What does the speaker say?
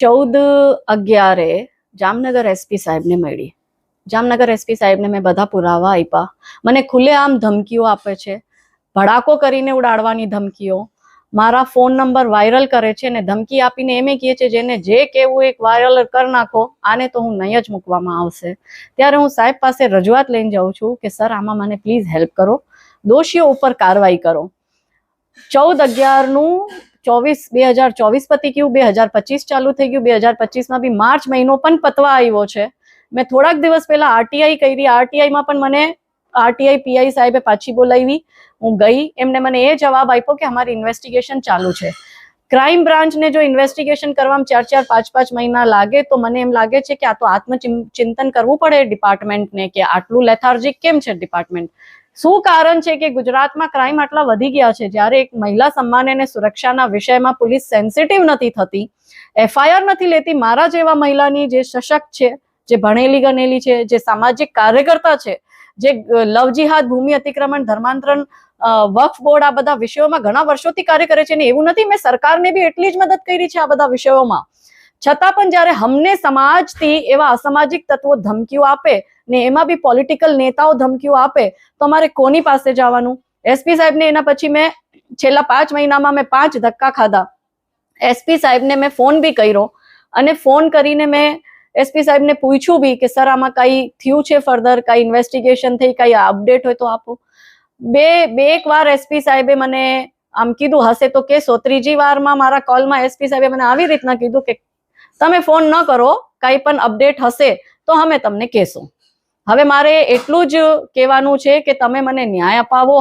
ચૌદ અગિયારે જામનગર એસપી સાહેબને મળી. જામનગર એસપી સાહેબને મેં બધા પુરાવા આપ્યા. મને ખુલ્લેઆમ ધમકીઓ આપે છે. ભડાકો કરીને ઉડાડવાની ધમકીઓ. મારા ફોન નંબર વાયરલ કરે છે ને ધમકી આપીને એમ કહે છે, જેને જે કહેવું એક વાયરલ કરી નાખો. આને તો હું નહીં જ મૂકવામાં આવશે. ત્યારે હું સાહેબ પાસે રજૂઆત લઈને જાઉં છું કે, સર, આમાં મને પ્લીઝ હેલ્પ કરો. દોષીઓ ઉપર કાર્યવાહી કરો. ચૌદ અગિયારનું ચોવીસ, બે હજાર ચોવીસ પતી ગયું, બે હજાર પચીસ ચાલુ થઈ ગયું, બે હજાર પચીસમાં બી માર્ચ મહિનો પણ પતવા આવ્યો છે. મેં થોડાક દિવસ પહેલા આરટીઆઈ કરી, આરટીઆઈમાં પણ મને આરટીઆઈ પીઆઈ સાહેબે પાછી બોલાવી. હું ગઈ, એમને મને એ જવાબ આપ્યો કે અમારી ઇન્વેસ્ટિગેશન ચાલુ છે. ક્રાઇમ બ્રાન્ચને જો ઇન્વેસ્ટિગેશન કરવામાં ચાર ચાર પાંચ પાંચ મહિના લાગે, તો મને એમ લાગે છે કે આ તો આત્મચિંતન કરવું પડે ડિપાર્ટમેન્ટને કે આટલું લેથાર્જિક કેમ છે ડિપાર્ટમેન્ટ શું કારણ છે કે ગુજરાતમાં ક્રાઇમ આટલા વધી ગયા છે? જ્યારે એક મહિલા સન્માન અને સુરક્ષાના વિષયમાં પોલીસ સેન્સિટિવ નથી થતી એફઆઈઆર નથી લેતી, મારા જેવા મહિલાની જે સશક્ત છે જે ભણેલી ગણેલી છે, જે સામાજિક કાર્યકર્તા છે, જે લવ ભૂમિ અતિક્રમણ ધર્માંતરણ વક્ફ બોર્ડ આ બધા વિષયોમાં ઘણા વર્ષોથી કાર્ય કરે છે ને એવું નથી. મેં સરકારને બી એટલી જ મદદ કરી છે આ બધા વિષયોમાં. છતાં પણ જ્યારે હમને સમાજથી એવા અસામાજિક તત્વો ધમકીઓ આપે ને એમાં બી પોલિટિકલ નેતાઓ ધમકીઓ આપે, તો અમારે કોની પાસે જવાનું? એસપી સાહેબને એના પછી મેં છેલ્લા પાંચ મહિનામાં મેં પાંચ ધક્કા ખાધા. એસપી સાહેબને મેં ફોન બી કર્યો અને ફોન કરીને મેં એસપી સાહેબને પૂછ્યું બી કે, સર, આમાં કઈ થયું છે ફર્ધર? કઈ ઇન્વેસ્ટિગેશન થઈ? કઈ અપડેટ હોય તો આપો. બે બે એક વાર એસપી સાહેબે મને આમ કીધું, હશે તો કેસો ત્રીજી વારમાં મારા કોલમાં એસપી સાહેબે મને આવી રીતના કીધું કે, તમે ફોન ન કરો, કઈ પણ અપડેટ હશે તો અમે તમને કહેશું. હવે મારે એટલું જ કહેવાનું છે કે, તમે મને ન્યાય અપાવો